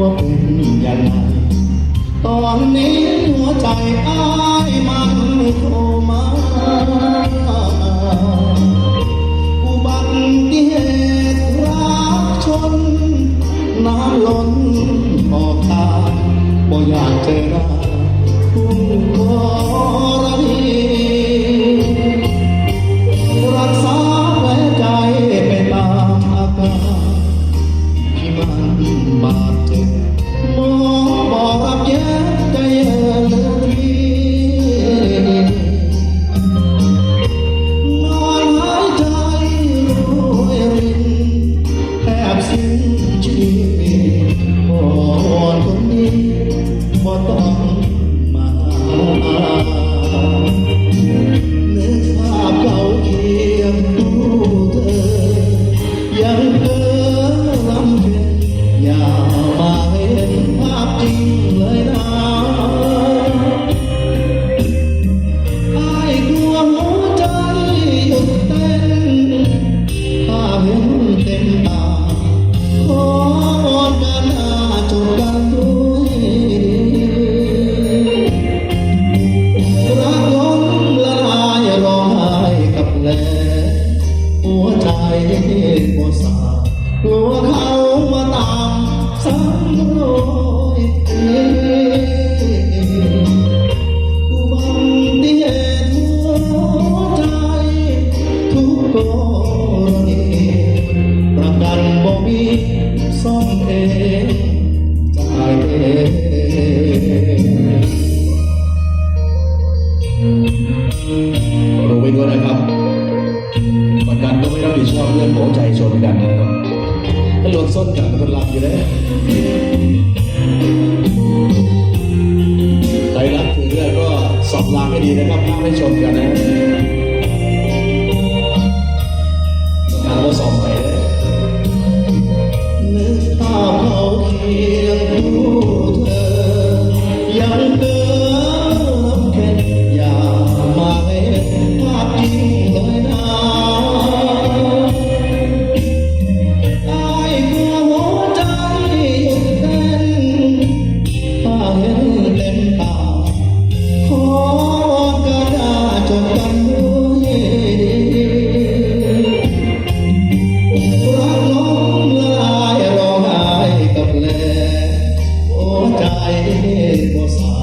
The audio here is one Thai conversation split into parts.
ว่าเป็นยังไงตอนนี้หัวใจอ้ายมันโทรมาอุบัติเหตุรักชน น้ำล้นออกตาบ่อยากเจอหน้ บ่ต้องมาเนื้อภาพเก่าเคียงรู้เธอ ยังเพ้อลำเพ็อย่ามาเห็นภาพจริงเลยนะ หัวใจบ่สากลัวเขามาตามซ้ำรอยเอ่อุบัติเหตุหัวใจ ทุกกรณีประกันบ่มีซ่อมเองจ่ายเองรู้ไว้ด้วยนะครับ ผิดชอบเรื่องหัวใจชนกันนะครับถ้ารถส้นกันคนรับอยู่แล้วใครรับถือเรื่องก็สอบลางให้ดีนะครับห้ามให้ชนกันนะการก็สอบไปเลย บ่สา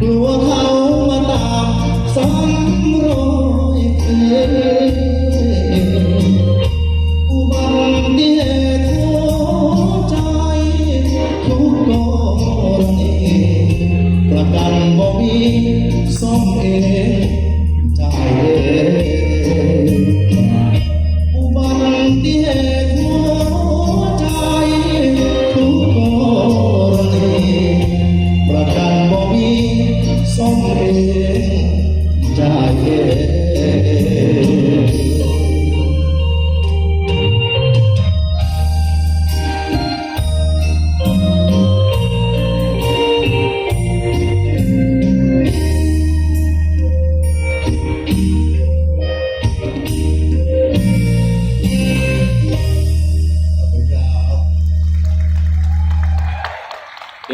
กลัวเขามาตามสำรอยเอ่ยอุบัติเหตุใจทุกกรณีประกันบ่มีซ่อมเอง